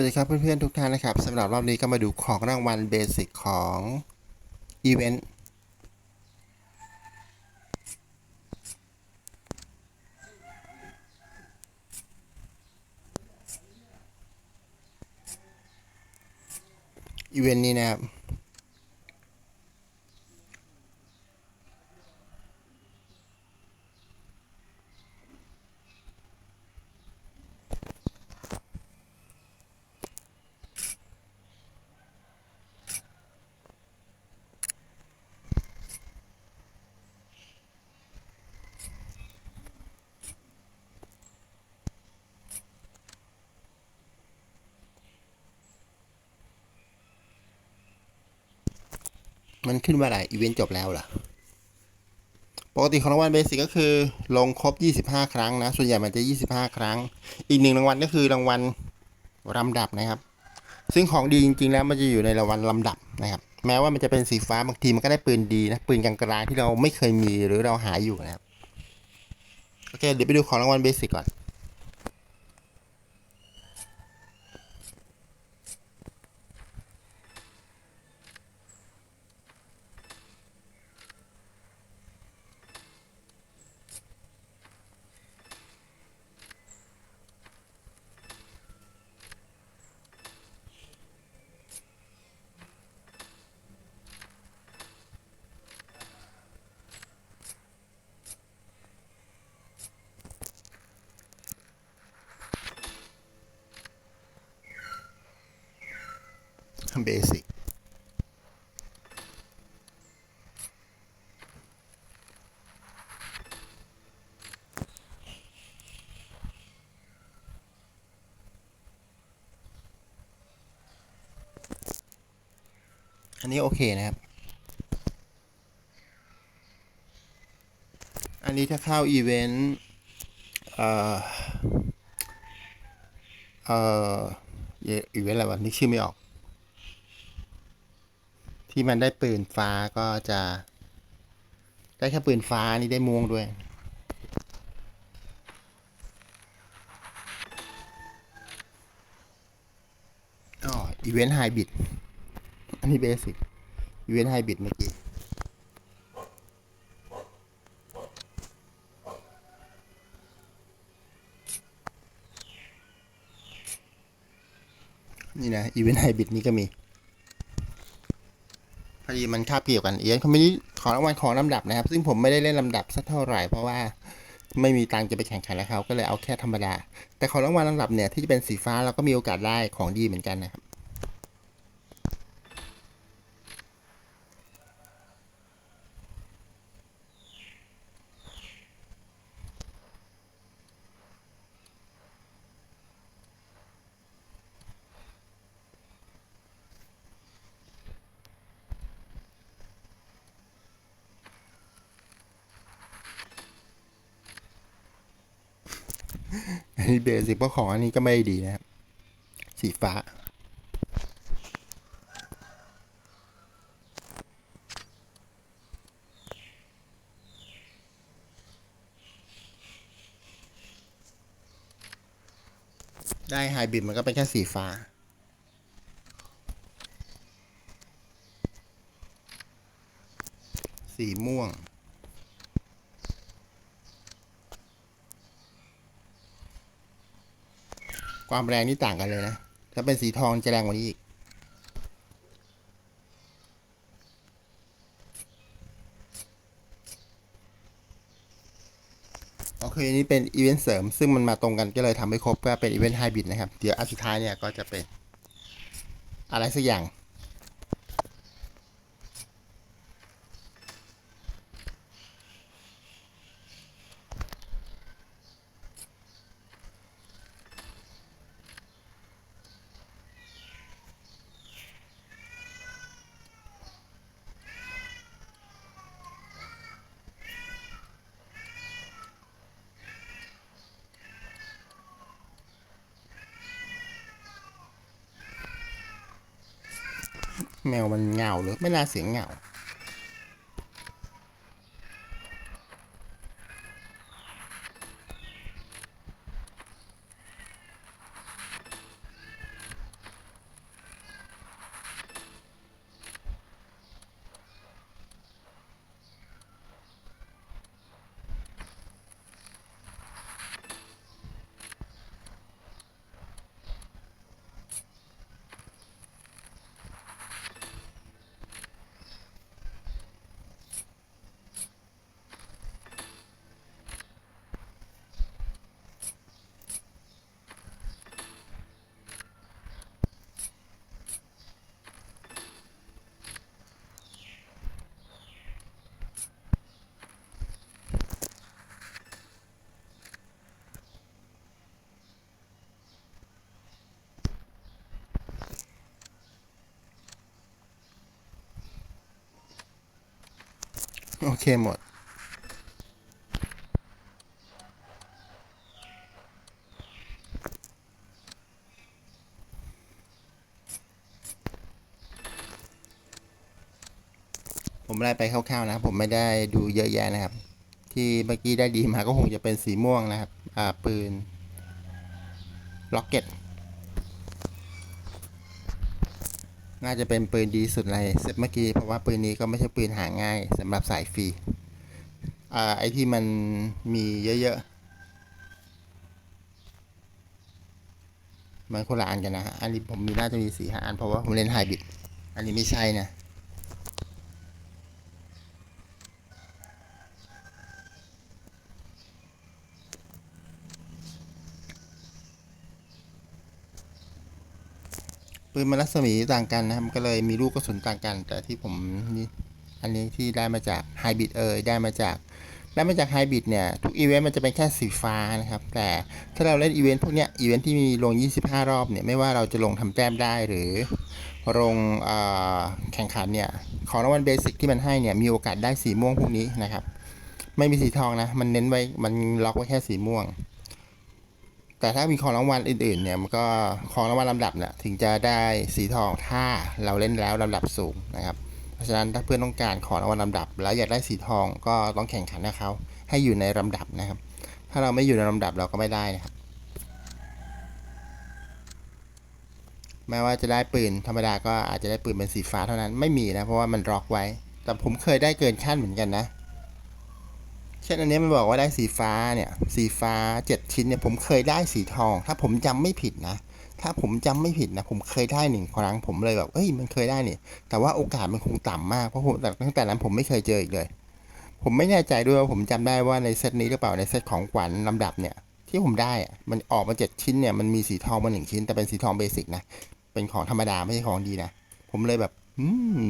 วัสดีครับเพื่อนๆทุกท่านนะครับสำหรับรอบนี้ก็มาดูของรางวัลเบสิกของอีเวนต์อีเวนต์นี้นะครับ มันขึ้นว่าอะไรอีเวนต์จบแล้วเหรอปกติของรางวัลเบสิกก็คือลงครบ 25 ครั้งนะ ส่วนใหญ่มันจะ 25 ครั้ง อีกหนึ่งรางวัลก็คือรางวัลลำดับนะครับ ซึ่งของดีจริงๆแล้วมันจะอยู่ในรางวัลลำดับนะครับ แม้ว่ามันจะเป็นสีฟ้าบางทีมันก็ได้ปืนดีนะปืนกลางๆที่เราไม่เคยมีหรือเราหาอยู่นะครับ โอเคเดี๋ยวไปดูของรางวัลเบสิกก่อน เบสิกอันนี้โอเคนะครับ อันนี้ถ้าเข้าอีเวนต์เอ่อ เอ่ออีเวนต์อะไรวะนึกชื่อไม่ออก ที่มันได้ปืนฟ้าก็จะ ได้แค่ปืนฟ้านี่ได้ม่วงด้วย อ๋อ อีเวนต์ไฮบิด อันนี้เบสิก อีเวนต์ไฮบิดเมื่อกี้นี่นะอีเวนต์ไฮบิดนี้ก็มี พอดีมันคาบเกี่ยวกันเอียนเขาไม่ได้ของรางวัลของลำดับนะครับ ซึ่งผมไม่ได้เล่นลำดับสักเท่าไหร่เพราะว่าไม่มีตังค์จะไปแข่งขันแล้วเขาก็เลยเอาแค่ธรรมดา แต่ของรางวัลลำดับเนี่ยที่จะเป็นสีฟ้าเราก็มีโอกาสได้ของดีเหมือนกันนะครับ อันนี้เบสิกเพราะของอันนี้ก็ไม่ดีนะครับ สีฟ้า ได้ไฮบริดมันก็เป็นแค่สีฟ้าสีม่วง ความแรงนี่ต่างกันเลยนะ ถ้าเป็นสีทองจะแรงกว่านี้อีก โอเค นี่เป็นอีเวนต์เสริม ซึ่งมันมาตรงกันก็เลยทำให้ครบก็เป็นอีเวนต์ไฮบริดนะครับ เดี๋ยวอันสุดท้ายเนี่ยก็จะเป็นอะไรสักอย่าง แมวมันเหงาหรือไม่น่าเสียงเหงา โอเคหมด ผมไล่ไปคร่าวๆนะครับผมไม่ได้ดูเยอะแยะนะครับ ที่เมื่อกี้ได้ดีมาก็คงจะเป็นสีม่วงนะครับ อ่าปืนล็อกเก็ต น่าจะเป็นปืนดีสุดเลยเซตเมื่อกี้เพราะว่าปืนนี้ก็ไม่ใช่ปืนหาง่ายสำหรับสายฟรีอ่าไอที่มันมีเยอะๆมันคนละอันกันนะฮะอันนี้ผมมีน่าจะมีสี่ห้าอันเพราะว่าผมเล่นไฮบิด อันนี้ไม่ใช่นะ ปืนมันรัศมีต่างกันนะครับมันก็เลยมีลูกกระสุนต่างกัน แต่ที่ผมนี่อันนี้ที่ได้มาจากไฮบริดเอยได้มาจากได้มาจากไฮบริดเนี่ยทุกอีเวนต์มันจะเป็นแค่สีฟ้านะครับ แต่ถ้าเราเล่นอีเวนต์พวกเนี้ยอีเวนต์ที่มีลง 25 รอบเนี่ยไม่ว่าเราจะลงทำแต้มได้หรือลงอแข่งขันเนี่ยของรางวัลเบสิกที่มันให้เนี่ยมีโอกาสได้สีม่วงพวกนี้นะครับ ไม่มีสีทองนะ มันเน้นไว้มันล็อกไว้แค่สีม่วง แต่ถ้ามีของรางวัลอื่นๆเนี่ยมันก็ของรางวัลลำดับเนี่ยถึงจะได้สีทองถ้าเราเล่นแล้วลำดับสูงนะครับ เพราะฉะนั้นถ้าเพื่อนต้องการของรางวัลลำดับ แล้วอยากได้สีทองก็ต้องแข่งขันกับเขาให้อยู่ในลำดับนะครับ ถ้าเราไม่อยู่ในลำดับเราก็ไม่ได้นะครับแม้ว่าจะได้ปืนธรรมดาก็อาจจะได้ปืนเป็นสีฟ้าเท่านั้นไม่มีนะเพราะว่ามันล็อกไว้ แต่ผมเคยได้เกินขั้นเหมือนกันนะ เช่นอันนี้มันบอกว่าได้สีฟ้าเนี่ย สีฟ้าเจ็ดชิ้นเนี่ยผมเคยได้สีทอง ถ้าผมจำไม่ผิดนะ ถ้าผมจำไม่ผิดนะ ผมเคยได้หนึ่งครั้งผมเลยแบบเอ้ยมันเคยได้เนี่ยแต่ว่าโอกาสมันคงต่ำมากเพราะผมตั้งแต่นั้นผมไม่เคยเจออีกเลย ผมไม่แน่ใจด้วยว่าผมจำได้ว่าในเซตนี้หรือเปล่าในเซตของขวัญลำดับเนี่ย ที่ผมได้อะมันออกมาเจ็ดชิ้นเนี่ยมันมีสีทองมาหนึ่งชิ้นแต่เป็นสีทองเบสิกนะเป็นของธรรมดาไม่ใช่ของดีนะผมเลยแบบ อืม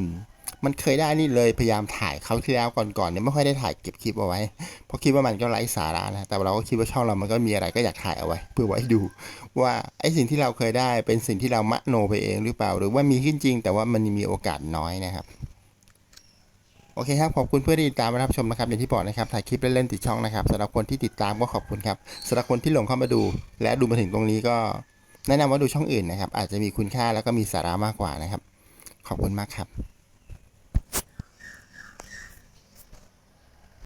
มันเคยได้นี่เลยพยายามถ่ายเขาที่แล้วก่อนๆเนี่ยไม่ค่อยได้ถ่ายเก็บคลิปเอาไว้ เพราะคิดว่ามันก็ไร้สาระนะแต่เราก็คิดว่าช่องเรามันก็มีอะไรก็อยากถ่ายเอาไว้ เพื่อไว้ดู ว่าไอ้สิ่งที่เราเคยได้เป็นสิ่งที่เรามโนไปเองหรือเปล่า หรือว่ามีขึ้นจริง แต่ว่ามันมีโอกาสน้อยนะครับโอเคครับขอบคุณเพื่อนที่ติดตามมารับชมนะครับอย่างที่บอกนะครับถ่ายคลิปเล่นๆติดช่องนะครับสำหรับคนที่ติดตามก็ขอบคุณครับสำหรับคนที่หลงเข้ามาดู และดูมาถึงตรงนี้ก็ แนะนำว่าดูช่องอื่นนะครับ อาจจะมีคุณค่าแล้วก็มีสาระมากกว่านะครับ ขอบคุณมากครับ